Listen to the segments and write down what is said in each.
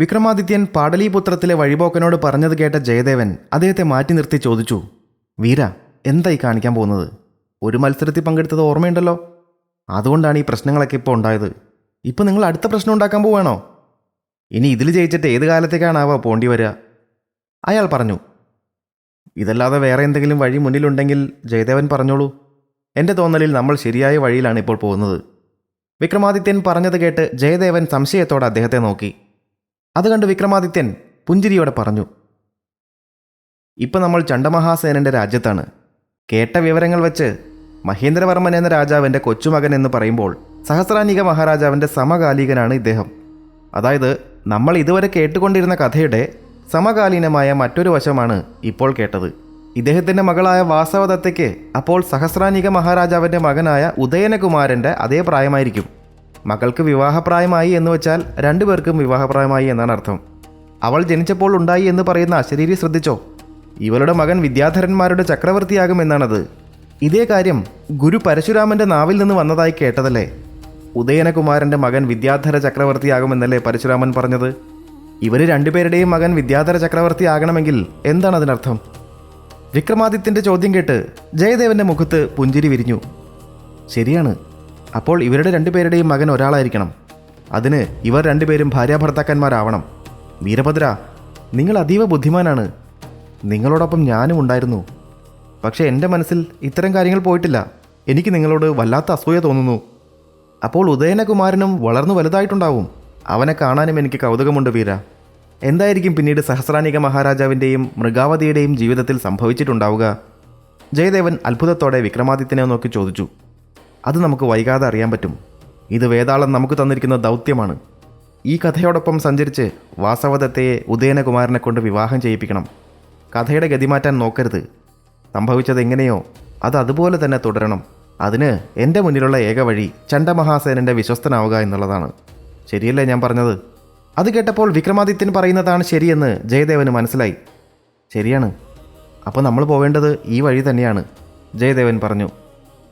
വിക്രമാദിത്യൻ പാടലീപുത്രത്തിലെ വഴിപോക്കനോട് പറഞ്ഞത് കേട്ട ജയദേവൻ അദ്ദേഹത്തെ മാറ്റി നിർത്തി ചോദിച്ചു വീര എന്തായി കാണിക്കാൻ പോകുന്നത്? ഒരു മത്സരത്തിൽ പങ്കെടുത്തത് ഓർമ്മയുണ്ടല്ലോ. അതുകൊണ്ടാണ് ഈ പ്രശ്നങ്ങളൊക്കെ ഇപ്പോൾ ഉണ്ടായത്. ഇപ്പോൾ നിങ്ങൾ അടുത്ത പ്രശ്നം ഉണ്ടാക്കാൻ പോവുകയാണോ ഇനി ഇതിൽ ജയിച്ചിട്ട് ഏത് കാലത്തേക്കാണാവോ പോണ്ടി വരിക? അയാൾ പറഞ്ഞു ഇതല്ലാതെ വേറെ എന്തെങ്കിലും വഴി മുന്നിലുണ്ടെങ്കിൽ ജയദേവൻ പറഞ്ഞോളൂ. എന്റെ തോന്നലിൽ നമ്മൾ ശരിയായ വഴിയിലാണ് ഇപ്പോൾ പോകുന്നത്. വിക്രമാദിത്യൻ പറഞ്ഞത് കേട്ട് ജയദേവൻ സംശയത്തോടെ അദ്ദേഹത്തെ നോക്കി. അത് കണ്ട് വിക്രമാദിത്യൻ പുഞ്ചിരിയോടെ പറഞ്ഞു ഇപ്പം നമ്മൾ ചണ്ഡമഹാസേനന്റെ രാജ്യത്താണ്. കേട്ട വിവരങ്ങൾ വെച്ച് മഹേന്ദ്രവർമ്മൻ എന്ന രാജാവിന്റെ കൊച്ചുമകൻ എന്ന് പറയുമ്പോൾ സഹസ്രാനിക മഹാരാജാവിന്റെ സമകാലികനാണ് ഇദ്ദേഹം. അതായത് നമ്മൾ ഇതുവരെ കേട്ടുകൊണ്ടിരുന്ന കഥയുടെ സമകാലീനമായ മറ്റൊരു വശമാണ് ഇപ്പോൾ കേട്ടത്. ഇദ്ദേഹത്തിന്റെ മകളായ വാസവദത്തയ്ക്ക് അപ്പോൾ സഹസ്രാനിക മഹാരാജാവിന്റെ മകനായ ഉദയനകുമാരന്റെ അതേ പ്രായമായിരിക്കും. മകൾക്ക് വിവാഹപ്രായമായി എന്ന് വെച്ചാൽ രണ്ടുപേർക്കും വിവാഹപ്രായമായി എന്നാണ് അർത്ഥം. അവൾ ജനിച്ചപ്പോൾ ഉണ്ടായി എന്ന് പറയുന്ന അശരീരി ശ്രദ്ധിച്ചോ? ഇവളുടെ മകൻ വിദ്യാധരന്മാരുടെ ചക്രവർത്തിയാകുമെന്നാണത്. ഇതേ കാര്യം ഗുരു പരശുരാമന്റെ നാവിൽ നിന്ന് വന്നതായി കേട്ടതല്ലേ? ഉദയനകുമാരന്റെ മകൻ വിദ്യാധര ചക്രവർത്തിയാകുമെന്നല്ലേ പരശുരാമൻ പറഞ്ഞത്? ഇവർ രണ്ടുപേരുടെയും മകൻ വിദ്യാധര ചക്രവർത്തിയാകണമെങ്കിൽ എന്താണ് അതിനർത്ഥം? വിക്രമാദിത്യന്റെ ചോദ്യം കേട്ട് ജയദേവന്റെ മുഖത്ത് പുഞ്ചിരി വിരിഞ്ഞു. ശരിയാണ്. അപ്പോൾ ഇവരുടെ രണ്ടുപേരുടെയും മകൻ ഒരാളായിരിക്കണം. അതിന് ഇവർ രണ്ടുപേരും ഭാര്യാഭർത്താക്കന്മാരാവണം. വീരഭദ്ര നിങ്ങൾ അതീവ ബുദ്ധിമാനാണ്. നിങ്ങളോടൊപ്പം ഞാനും ഉണ്ടായിരുന്നു. പക്ഷേ എന്റെ മനസ്സിൽ ഇത്തരം കാര്യങ്ങൾ പോയിട്ടില്ല. എനിക്ക് നിങ്ങളോട് വല്ലാത്ത അസൂയ തോന്നുന്നു. അപ്പോൾ ഉദയനകുമാരനും വളർന്നു വലുതായിട്ടുണ്ടാവും. അവനെ കാണാനും എനിക്ക് കൗതുകമുണ്ട് വീര. എന്തായിരിക്കും പിന്നീട് സഹസ്രാനിക മഹാരാജാവിന്റെയും മൃഗാവതിയുടെയും ജീവിതത്തിൽ സംഭവിച്ചിട്ടുണ്ടാവുക? ജയദേവൻ അത്ഭുതത്തോടെ വിക്രമാദിത്യനെ നോക്കി ചോദിച്ചു. അത് നമുക്ക് വൈകാതെ അറിയാൻ പറ്റും. ഇത് വേതാളം നമുക്ക് തന്നിരിക്കുന്ന ദൗത്യമാണ്. ഈ കഥയോടൊപ്പം സഞ്ചരിച്ച് വാസവദത്തയെ ഉദയനകുമാരനെ കൊണ്ട് വിവാഹം ചെയ്യിപ്പിക്കണം. കഥയുടെ ഗതിമാറ്റാൻ നോക്കരുത്. സംഭവിച്ചത് എങ്ങനെയോ അത് അതുപോലെ തന്നെ തുടരണം. അതിന് എന്റെ മുന്നിലുള്ള ഏക വഴി ചണ്ഡമഹാസേനന്റെ വിശ്വസ്തനാവുക എന്നുള്ളതാണ്. ശരിയല്ലേ ഞാൻ പറഞ്ഞത്? അത് കേട്ടപ്പോൾ വിക്രമാദിത്യൻ പറയുന്നതാണ് ശരിയെന്ന് ജയദേവന് മനസ്സിലായി. ശരിയാണ്. അപ്പോൾ നമ്മൾ പോവേണ്ടത് ഈ വഴി തന്നെയാണ് ജയദേവൻ പറഞ്ഞു.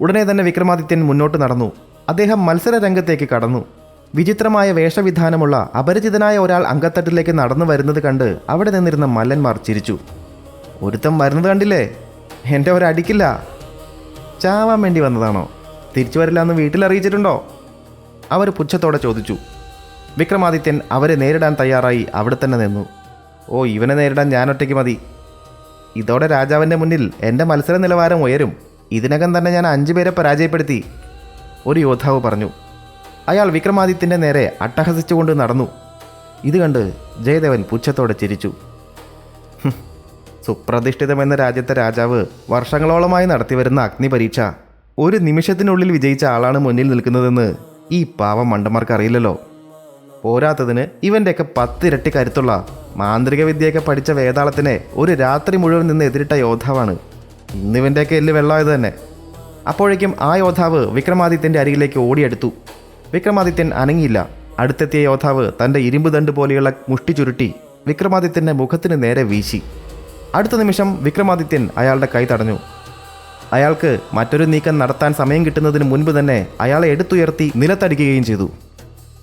ഉടനെ തന്നെ വിക്രമാദിത്യൻ മുന്നോട്ട് നടന്നു. അദ്ദേഹം മത്സര രംഗത്തേക്ക് കടന്നു. വിചിത്രമായ വേഷവിധാനമുള്ള അപരിചിതനായ ഒരാൾ അങ്കത്തട്ടിലേക്ക് നടന്നു വരുന്നത് കണ്ട് അവിടെ നിന്നിരുന്ന മല്ലന്മാർ ചിരിച്ചു. ഒരുത്തം വരുന്നത് കണ്ടില്ലേ? എന്റെ ഒരടിക്കില്ല ചാവാൻ വേണ്ടി വന്നതാണോ? തിരിച്ചു വരില്ല എന്ന് വീട്ടിൽ അറിയിച്ചിട്ടുണ്ടോ? അവർ പുച്ഛത്തോടെ ചോദിച്ചു. വിക്രമാദിത്യൻ അവരെ നേരിടാൻ തയ്യാറായി അവിടെ തന്നെ നിന്നു. ഓ ഇവനെ നേരിടാൻ ഞാനൊറ്റയ്ക്ക് മതി. ഇതോടെ രാജാവിന്റെ മുന്നിൽ എന്റെ മത്സര നിലവാരം ഉയരും. ഇതിനകം തന്നെ ഞാൻ അഞ്ചു പേരെ പരാജയപ്പെടുത്തി. ഒരു യോദ്ധാവ് പറഞ്ഞു അയാൾ വിക്രമാദിത്യന്റെ നേരെ അട്ടഹസിച്ചുകൊണ്ട് നടന്നു. ഇത് കണ്ട് ജയദേവൻ പുച്ഛത്തോടെ ചിരിച്ചു. സുപ്രതിഷ്ഠിതമെന്ന രാജ്യത്തെ രാജാവ് വർഷങ്ങളോളമായി നടത്തിവരുന്ന അഗ്നിപരീക്ഷ ഒരു നിമിഷത്തിനുള്ളിൽ വിജയിച്ച ആളാണ് മുന്നിൽ നിൽക്കുന്നതെന്ന് ഈ പാവം മണ്ടന്മാർക്ക് അറിയില്ലല്ലോ പോരാത്തതിന് ഇവന്റെയൊക്കെ പത്തിരട്ടി കരുത്തുള്ള മാന്ത്രിക പഠിച്ച വേതാളത്തിനെ ഒരു രാത്രി മുഴുവൻ നിന്ന് എതിരിട്ട യോദ്ധാവാണ് ഇന്നിവന്റെയൊക്കെ എല്ല് വെള്ളമായത് തന്നെ. അപ്പോഴേക്കും ആ യോദ്ധാവ് വിക്രമാദിത്യന്റെ അരികിലേക്ക് ഓടിയെടുത്തു. വിക്രമാദിത്യൻ അനങ്ങിയില്ല. അടുത്തെത്തിയ യോദ്ധാവ് തന്റെ ഇരുമ്പ് ദണ്ട് പോലെയുള്ള മുഷ്ടി ചുരുട്ടി വിക്രമാദിത്യന്റെ മുഖത്തിന് നേരെ വീശി. അടുത്ത നിമിഷം വിക്രമാദിത്യൻ അയാളുടെ കൈ തടഞ്ഞു. അയാൾക്ക് മറ്റൊരു നീക്കം നടത്താൻ സമയം കിട്ടുന്നതിന് മുൻപ് തന്നെ അയാളെ എടുത്തുയർത്തി നിലത്തടിക്കുകയും ചെയ്തു.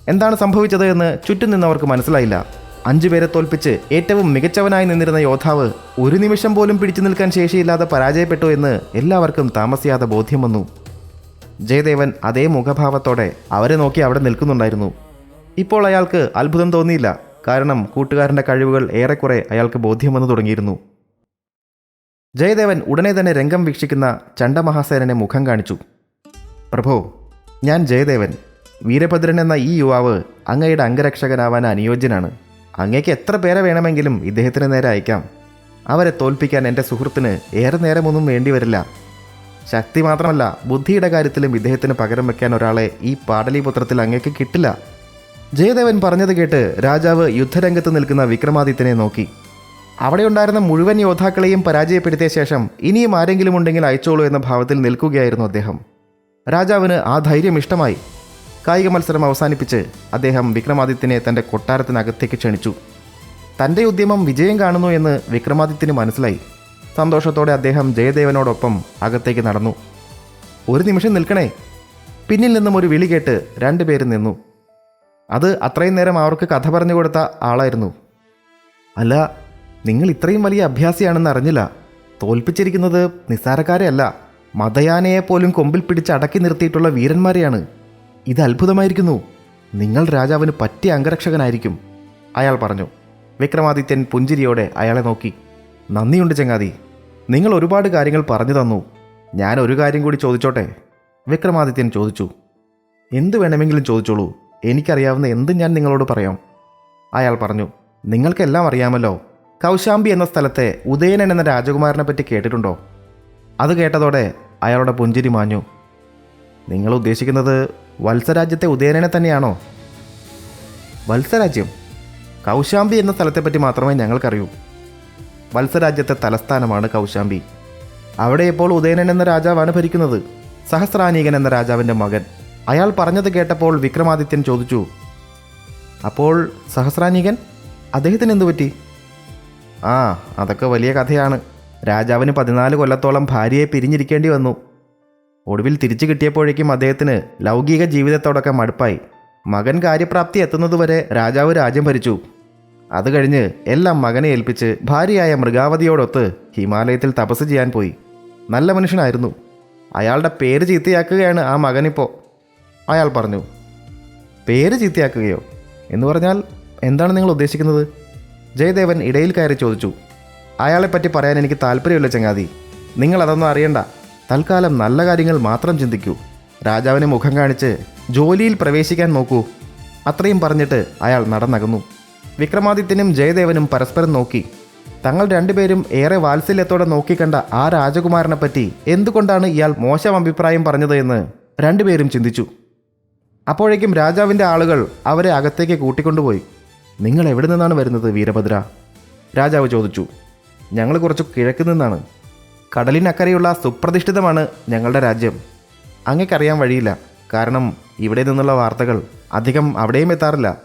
എന്താണ് സംഭവിച്ചത് എന്ന് ചുറ്റും നിന്നവർക്ക് മനസ്സിലായില്ല. അഞ്ചുപേരെ തോൽപ്പിച്ച് ഏറ്റവും മികച്ചവനായി നിന്നിരുന്ന യോദ്ധാവ് ഒരു നിമിഷം പോലും പിടിച്ചു നിൽക്കാൻ ശേഷിയില്ലാതെ പരാജയപ്പെട്ടു എന്ന് എല്ലാവർക്കും താമസിയാതെ ബോധ്യം വന്നു. ജയദേവൻ അതേ മുഖഭാവത്തോടെ അവരെ നോക്കി അവിടെ നിൽക്കുന്നുണ്ടായിരുന്നു. ഇപ്പോൾ അയാൾക്ക് അത്ഭുതം തോന്നിയില്ല. കാരണം കൂട്ടുകാരന്റെ കഴിവുകൾ ഏറെക്കുറെ അയാൾക്ക് ബോധ്യം വന്നു തുടങ്ങിയിരുന്നു. ജയദേവൻ ഉടനെ തന്നെ രംഗം വീക്ഷിക്കുന്ന ചണ്ടമഹാസേനനെ മുഖം കാണിച്ചു. പ്രഭോ ഞാൻ ജയദേവൻ. വീരഭദ്രൻ എന്ന ഈ യുവാവ് അങ്ങയുടെ അംഗരക്ഷകനാവാൻ അനുയോജ്യനാണ്. അങ്ങയ്ക്ക് എത്ര പേരെ വേണമെങ്കിലും ഇദ്ദേഹത്തിന് നേരെ അയക്കാം. അവരെ തോൽപ്പിക്കാൻ എന്റെ സുഹൃത്തിന് ഏറെ നേരമൊന്നും വേണ്ടിവരില്ല ശക്തി മാത്രമല്ല ബുദ്ധിയുടെ കാര്യത്തിലും ഇദ്ദേഹത്തിന് പകരം വെക്കാൻ ഒരാളെ ഈ പാടലീപുത്രത്തിൽ അങ്ങേക്ക് കിട്ടില്ല. ജയദേവൻ പറഞ്ഞത് കേട്ട് രാജാവ് യുദ്ധരംഗത്ത് നിൽക്കുന്ന വിക്രമാദിത്യനെ നോക്കി. അവിടെ ഉണ്ടായിരുന്ന മുഴുവൻ യോദ്ധാക്കളെയും പരാജയപ്പെടുത്തിയ ശേഷം ഇനിയും ആരെങ്കിലും ഉണ്ടെങ്കിൽ അയച്ചോളൂ എന്ന ഭാവത്തിൽ നിൽക്കുകയായിരുന്നു അദ്ദേഹം. രാജാവിന് ആ ധൈര്യം ഇഷ്ടമായി. കായിക മത്സരം അവസാനിപ്പിച്ച് അദ്ദേഹം വിക്രമാദിത്യനെ തന്റെ കൊട്ടാരത്തിനകത്തേക്ക് ക്ഷണിച്ചു. തന്റെ ഉദ്യമം വിജയം കാണുന്നു എന്ന് വിക്രമാദിത്യന് മനസ്സിലായി. സന്തോഷത്തോടെ അദ്ദേഹം ജയദേവനോടൊപ്പം അകത്തേക്ക് നടന്നു. ഒരു നിമിഷം നിൽക്കണേ. പിന്നിൽ നിന്നും ഒരു വിളി കേട്ട് രണ്ടുപേരും നിന്നു. അത് അത്രയും നേരം അവർക്ക് കഥ പറഞ്ഞു കൊടുത്ത ആളായിരുന്നു. അല്ല നിങ്ങൾ ഇത്രയും വലിയ അഭ്യാസിയാണെന്ന് അറിഞ്ഞില്ല. തോൽപ്പിച്ചിരിക്കുന്നത് നിസ്സാരക്കാരെയല്ല. മതയാനയെ പോലും കൊമ്പിൽ പിടിച്ച് അടക്കി നിർത്തിയിട്ടുള്ള വീരന്മാരെയാണ്. ഇത് അത്ഭുതമായിരിക്കുന്നു. നിങ്ങൾ രാജാവിന് പറ്റിയ അംഗരക്ഷകനായിരിക്കും അയാൾ പറഞ്ഞു. വിക്രമാദിത്യൻ പുഞ്ചിരിയോടെ അയാളെ നോക്കി. നന്ദിയുണ്ട് ചങ്ങാതി. നിങ്ങൾ ഒരുപാട് കാര്യങ്ങൾ പറഞ്ഞു തന്നു. ഞാൻ ഒരു കാര്യം കൂടി ചോദിച്ചോട്ടെ? വിക്രമാദിത്യൻ ചോദിച്ചു. എന്ത് വേണമെങ്കിലും ചോദിച്ചോളൂ. എനിക്കറിയാവുന്ന എന്തും ഞാൻ നിങ്ങളോട് പറയാം. അയാൾ പറഞ്ഞു. നിങ്ങൾക്കെല്ലാം അറിയാമല്ലോ. കൗശാംബി എന്ന സ്ഥലത്തെ ഉദയനൻ എന്ന രാജകുമാരനെ പറ്റി കേട്ടിട്ടുണ്ടോ? അത് കേട്ടതോടെ അയാളുടെ പുഞ്ചിരി മാഞ്ഞു. നിങ്ങൾ ഉദ്ദേശിക്കുന്നത് വത്സരാജ്യത്തെ ഉദയനനെ തന്നെയാണോ? വത്സരാജ്യം? കൗശാംബി എന്ന സ്ഥലത്തെപ്പറ്റി മാത്രമേ ഞങ്ങൾക്കറിയൂ. വത്സരാജ്യത്തെ തലസ്ഥാനമാണ് കൗശാംബി. അവിടെ ഇപ്പോൾ ഉദയനൻ എന്ന രാജാവാണ് ഭരിക്കുന്നത്. സഹസ്രാനീകൻ എന്ന രാജാവിന്റെ മകൻ. അയാൾ പറഞ്ഞത് കേട്ടപ്പോൾ വിക്രമാദിത്യൻ ചോദിച്ചു അപ്പോൾ സഹസ്രാനീകൻ അദ്ദേഹത്തിന് എന്തു പറ്റി? ആ അതൊക്കെ വലിയ കഥയാണ്. രാജാവിന് പതിനാല് കൊല്ലത്തോളം ഭാര്യയെ പിരിഞ്ഞിരിക്കേണ്ടി വന്നു. ഒടുവിൽ തിരിച്ചു കിട്ടിയപ്പോഴേക്കും അദ്ദേഹത്തിന് ലൗകിക ജീവിതത്തോടൊക്കെ മടുപ്പായി. മകൻ കാര്യപ്രാപ്തി എത്തുന്നതുവരെ രാജാവ് രാജ്യം ഭരിച്ചു. അത് കഴിഞ്ഞ് എല്ലാം മകനെ ഏൽപ്പിച്ച് ഭാര്യയായ മൃഗാവതിയോടൊത്ത് ഹിമാലയത്തിൽ തപസ് ചെയ്യാൻ പോയി. നല്ല മനുഷ്യനായിരുന്നു. അയാളുടെ പേര് ചീത്തയാക്കുകയാണ് ആ മകനിപ്പോൾ അയാൾ പറഞ്ഞു പേര് ചീത്തയാക്കുകയോ? എന്ന് പറഞ്ഞാൽ എന്താണ് നിങ്ങൾ ഉദ്ദേശിക്കുന്നത്? ജയദേവൻ ഇടയിൽ കയറി ചോദിച്ചു അയാളെപ്പറ്റി പറയാൻ എനിക്ക് താല്പര്യമില്ല ചങ്ങാതി. നിങ്ങൾ അതൊന്നും അറിയണ്ട. തൽക്കാലം നല്ല കാര്യങ്ങൾ മാത്രം ചിന്തിക്കൂ. രാജാവിനെ മുഖം കാണിച്ച് ജോലിയിൽ പ്രവേശിക്കാൻ നോക്കൂ. അത്രയും പറഞ്ഞിട്ട് അയാൾ നടന്നകന്നു. വിക്രമാദിത്യനും ജയദേവനും പരസ്പരം നോക്കി. തങ്ങൾ രണ്ടുപേരും ഏറെ വാത്സല്യത്തോടെ നോക്കിക്കണ്ട ആ രാജകുമാരനെ പറ്റി എന്തുകൊണ്ടാണ് ഇയാൾ മോശം അഭിപ്രായം പറഞ്ഞത് എന്ന് രണ്ടുപേരും ചിന്തിച്ചു. അപ്പോഴേക്കും രാജാവിന്റെ ആളുകൾ അവരെ അകത്തേക്ക് കൂട്ടിക്കൊണ്ടുപോയി. നിങ്ങൾ എവിടെ നിന്നാണ് വരുന്നത് വീരഭദ്ര? രാജാവ് ചോദിച്ചു. ഞങ്ങൾ കുറച്ച് കിഴക്ക് നിന്നാണ്. കടലിനക്കരെയുള്ള സുപ്രതിഷ്ഠിതമാണ് ഞങ്ങളുടെ രാജ്യം. അങ്ങേക്കറിയാൻ വഴിയില്ല. കാരണം ഇവിടെ നിന്നുള്ള വാർത്തകൾ അധികം അവിടെയും എത്താറില്ല.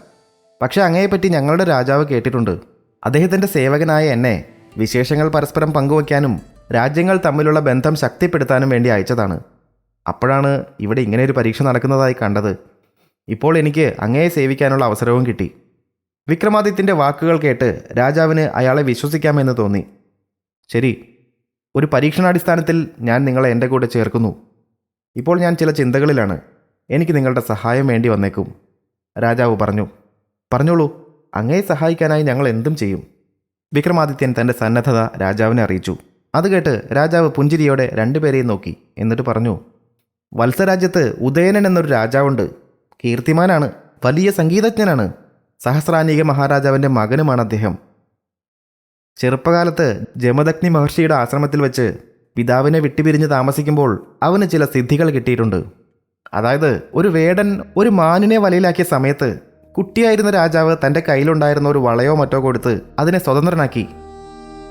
പക്ഷേ അങ്ങയെപ്പറ്റി ഞങ്ങളുടെ രാജാവ് കേട്ടിട്ടുണ്ട്. അദ്ദേഹത്തിന്റെ സേവകനായ എന്നെ വിശേഷങ്ങൾ പരസ്പരം പങ്കുവയ്ക്കാനും രാജ്യങ്ങൾ തമ്മിലുള്ള ബന്ധം ശക്തിപ്പെടുത്താനും വേണ്ടി അയച്ചതാണ്. അപ്പോഴാണ് ഇവിടെ ഇങ്ങനെ ഒരു പരീക്ഷ നടക്കുന്നതായി കണ്ടത്. ഇപ്പോൾ എനിക്ക് അങ്ങയെ സേവിക്കാനുള്ള അവസരവും കിട്ടി. വിക്രമാദിത്യന്റെ വാക്കുകൾ കേട്ട് രാജാവിന് അയാളെ വിശ്വസിക്കാമെന്ന് തോന്നി. ശരി ഒരു പരീക്ഷണാടിസ്ഥാനത്തിൽ ഞാൻ നിങ്ങളെ എന്റെ കൂടെ ചേർക്കുന്നു. ഇപ്പോൾ ഞാൻ ചില ചിന്തകളിലാണ്. എനിക്ക് നിങ്ങളുടെ സഹായം വേണ്ടി വന്നേക്കും. രാജാവ് പറഞ്ഞു പറഞ്ഞോളൂ അങ്ങയെ സഹായിക്കാനായി ഞങ്ങൾ എന്തും ചെയ്യും. വിക്രമാദിത്യൻ തന്റെ സന്നദ്ധത രാജാവിനെ അറിയിച്ചു. അത് കേട്ട് രാജാവ് പുഞ്ചിരിയോടെ രണ്ടുപേരെയും നോക്കി. എന്നിട്ട് പറഞ്ഞു വത്സരാജ്യത്ത് ഉദയനൻ എന്നൊരു രാജാവുണ്ട്. കീർത്തിമാനാണ്. വലിയ സംഗീതജ്ഞനാണ്. സഹസ്രാനീക മഹാരാജാവിന്റെ മകനുമാണ് അദ്ദേഹം. ചെറുപ്പകാലത്ത് ജമദഗ്നി മഹർഷിയുടെ ആശ്രമത്തിൽ വെച്ച് പിതാവിനെ വിട്ടുപിരിഞ്ഞ് താമസിക്കുമ്പോൾ അവന് ചില സിദ്ധികൾ കിട്ടിയിട്ടുണ്ട്. അതായത് ഒരു വേടൻ ഒരു മാനിനെ വലയിലാക്കിയ സമയത്ത് കുട്ടിയായിരുന്ന രാജാവ് തന്റെ കയ്യിലുണ്ടായിരുന്ന ഒരു വളയോ മറ്റോ കൊടുത്ത് അതിനെ സ്വതന്ത്രനാക്കി.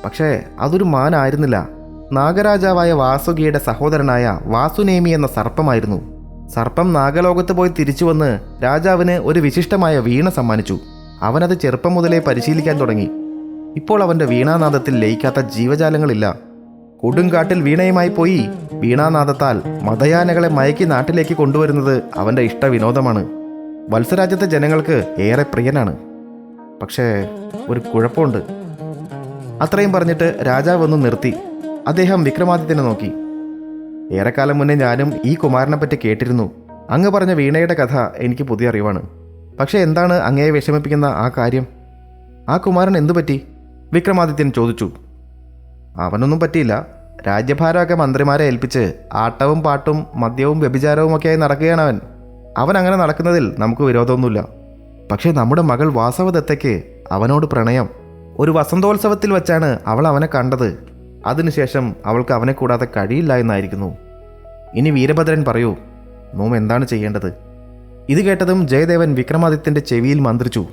പക്ഷേ അതൊരു മാനായിരുന്നില്ല. നാഗരാജാവായ വാസുകിയുടെ സഹോദരനായ വാസുനേമി എന്ന സർപ്പമായിരുന്നു. സർപ്പം നാഗലോകത്ത് പോയി തിരിച്ചു വന്ന് രാജാവിന് ഒരു വിശിഷ്ടമായ വീണ സമ്മാനിച്ചു. അവനത് ചെറുപ്പം മുതലേ പരിശീലിക്കാൻ തുടങ്ങി. ഇപ്പോൾ അവന്റെ വീണാനാദത്തിൽ ലയിക്കാത്ത ജീവജാലങ്ങളില്ല. കൊടുങ്കാട്ടിൽ വീണയുമായി പോയി വീണാനാദത്താൽ മതയാനകളെ മയക്കി നാട്ടിലേക്ക് കൊണ്ടുവരുന്നത് അവന്റെ ഇഷ്ടവിനോദമാണ്. വത്സരാജ്യത്തെ ജനങ്ങൾക്ക് ഏറെ പ്രിയനാണ്. പക്ഷേ ഒരു കുഴപ്പമുണ്ട്. അത്രയും പറഞ്ഞിട്ട് രാജാവ് ഒന്ന് നിർത്തി. അദ്ദേഹം വിക്രമാദിത്യനെ നോക്കി. ഏറെക്കാലം മുന്നേ ഞാനും ഈ കുമാരനെ പറ്റി കേട്ടിരുന്നു. അങ്ങ് പറഞ്ഞ വീണയുടെ കഥ എനിക്ക് പുതിയ അറിവാണ്. പക്ഷേ എന്താണ് അങ്ങയെ വിഷമിപ്പിക്കുന്ന ആ കാര്യം? ആ കുമാരൻ എന്തു പറ്റി വിക്രമാദിത്യൻ ചോദിച്ചു. അവനൊന്നും പറ്റിയില്ല. രാജ്യഭാരമൊക്കെ മന്ത്രിമാരെ ഏൽപ്പിച്ച് ആട്ടവും പാട്ടും മദ്യവും വ്യഭിചാരവും ഒക്കെയായി നടക്കുകയാണ് അവൻ. അവൻ അങ്ങനെ നടക്കുന്നതിൽ നമുക്ക് വിരോധമൊന്നുമില്ല. പക്ഷേ നമ്മുടെ മകൾ വാസവദത്തയ്ക്ക് അവനോട് പ്രണയം. ഒരു വസന്തോത്സവത്തിൽ വെച്ചാണ് അവൾ അവനെ കണ്ടത്. അതിനുശേഷം അവൾക്ക് അവനെ കൂടാതെ കഴിയില്ല എന്നായിരിക്കുന്നു. ഇനി വീരഭദ്രൻ പറയൂ നോം എന്താണ് ചെയ്യേണ്ടത്? ഇത് കേട്ടതും ജയദേവൻ വിക്രമാദിത്യന്റെ ചെവിയിൽ മന്ത്രിച്ചു.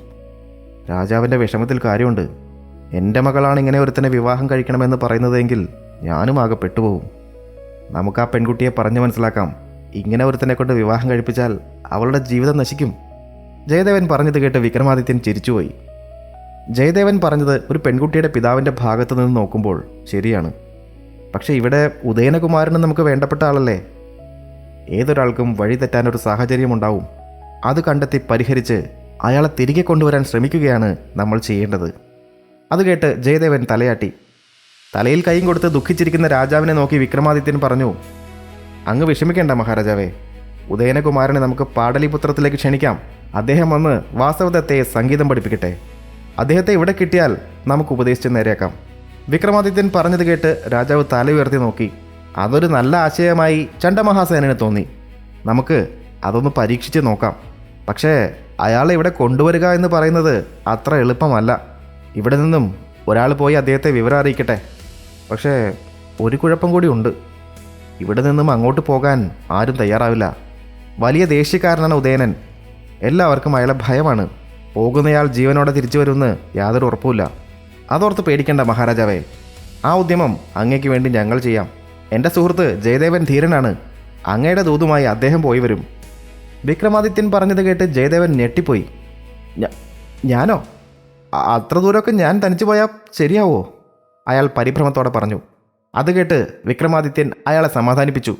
രാജാവിന്റെ വിഷമത്തിൽ കാര്യമുണ്ട്. എന്റെ മകളാണ് ഇങ്ങനെ ഒരുത്തനെ വിവാഹം കഴിക്കണമെന്ന് പറയുന്നതെങ്കിൽ ഞാനും ആകെ പെട്ടുപോകും നമുക്ക് ആ പെൺകുട്ടിയെ പറഞ്ഞു മനസ്സിലാക്കാം. ഇങ്ങനെ ഒരുത്തനെ കൊണ്ട് വിവാഹം കഴിപ്പിച്ചാൽ അവളുടെ ജീവിതം നശിക്കും. ജയദേവൻ പറഞ്ഞത് കേട്ട് വിക്രമാദിത്യൻ ചിരിച്ചുപോയി. ജയദേവൻ പറഞ്ഞത് ഒരു പെൺകുട്ടിയുടെ പിതാവിന്റെ ഭാഗത്തു നിന്ന് നോക്കുമ്പോൾ ശരിയാണ്. പക്ഷേ ഇവിടെ ഉദയനകുമാരനും നമുക്ക് വേണ്ടപ്പെട്ട ആളല്ലേ? ഏതൊരാൾക്കും വഴി തെറ്റാനൊരു സാഹചര്യമുണ്ടാവും അത് കണ്ടെത്തി പരിഹരിച്ച് അയാളെ തിരികെ കൊണ്ടുവരാൻ ശ്രമിക്കുകയാണ് നമ്മൾ ചെയ്യേണ്ടത്. അത് കേട്ട് ജയദേവൻ തലയാട്ടി. തലയിൽ കൈയും കൊടുത്ത് ദുഃഖിച്ചിരിക്കുന്ന രാജാവിനെ നോക്കി വിക്രമാദിത്യൻ പറഞ്ഞു അങ്ങ് വിഷമിക്കേണ്ട മഹാരാജാവേ ഉദയനകുമാരനെ നമുക്ക് പാടലിപുത്രത്തിലേക്ക് ക്ഷണിക്കാം. അദ്ദേഹം വന്ന് വാസവദത്തയെ സംഗീതം പഠിപ്പിക്കട്ടെ. അദ്ദേഹത്തെ ഇവിടെ കിട്ടിയാൽ നമുക്ക് ഉപദേശിച്ച് നേരെയാക്കാം. വിക്രമാദിത്യൻ പറഞ്ഞത് കേട്ട് രാജാവ് തല ഉയർത്തി നോക്കി. അതൊരു നല്ല ആശയമായി ചണ്ഡമഹാസേനന് തോന്നി. നമുക്ക് അതൊന്ന് പരീക്ഷിച്ച് നോക്കാം. പക്ഷേ അയാളെ ഇവിടെ കൊണ്ടുവരിക എന്ന് പറയുന്നത് അത്ര എളുപ്പമല്ല. ഇവിടെ നിന്നും ഒരാൾ പോയി അദ്ദേഹത്തെ വിവരം അറിയിക്കട്ടെ. പക്ഷേ ഒരു കുഴപ്പം കൂടി ഉണ്ട്. ഇവിടെ നിന്നും അങ്ങോട്ട് പോകാൻ ആരും തയ്യാറാവില്ല. വലിയ ദേഷ്യക്കാരനാണ് ഉദയനൻ. എല്ലാവർക്കും അയാളെ ഭയമാണ്. പോകുന്നയാൾ ജീവനോടെ തിരിച്ചു വരുമെന്ന് യാതൊരു ഉറപ്പുമില്ല. അതോർത്ത് പേടിക്കേണ്ട മഹാരാജാവേ. ആ ഉദ്യമം അങ്ങയ്ക്ക് വേണ്ടി ഞങ്ങൾ ചെയ്യാം. എന്റെ സുഹൃത്ത് ജയദേവൻ ധീരനാണ്. അങ്ങയുടെ ദൂതുമായി അദ്ദേഹം പോയി വരും. വിക്രമാദിത്യൻ പറഞ്ഞത് കേട്ട് ജയദേവൻ ഞെട്ടിപ്പോയി. ഞാനോ? അത്ര ദൂരമൊക്കെ ഞാൻ തനിച്ചു പോയാൽ ശരിയാവോ? അയാൾ പരിഭ്രമത്തോടെ പറഞ്ഞു. അത് കേട്ട് വിക്രമാദിത്യൻ അയാളെ സമാധാനിപ്പിച്ചു.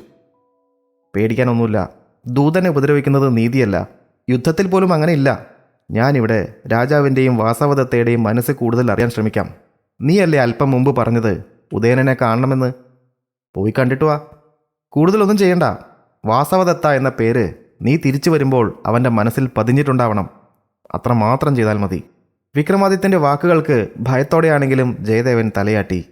പേടിക്കാനൊന്നുമില്ല. ദൂതനെ ഉപദ്രവിക്കുന്നത് നീതിയല്ല. യുദ്ധത്തിൽ പോലും അങ്ങനെ ഇല്ല ഞാനിവിടെ രാജാവിന്റെയും വാസവദത്തയുടെയും മനസ്സ് കൂടുതൽ അറിയാൻ ശ്രമിക്കാം. നീയല്ലേ അല്പം മുമ്പ് പറഞ്ഞത്? ഉദയനനെ കാണണമെന്ന്. പോയി കണ്ടിട്ട് വാ. കൂടുതലൊന്നും ചെയ്യണ്ട. വാസവദത്ത എന്ന പേര് നീ തിരിച്ചു വരുമ്പോൾ അവന്റെ മനസ്സിൽ പതിഞ്ഞിട്ടുണ്ടാവണം. അത്ര മാത്രം ചെയ്താൽ മതി. വിക്രമാദിത്യന്റെ വാക്കുകൾക്ക് ഭയത്തോടെയാണെങ്കിലും ജയദേവൻ തലയാട്ടി.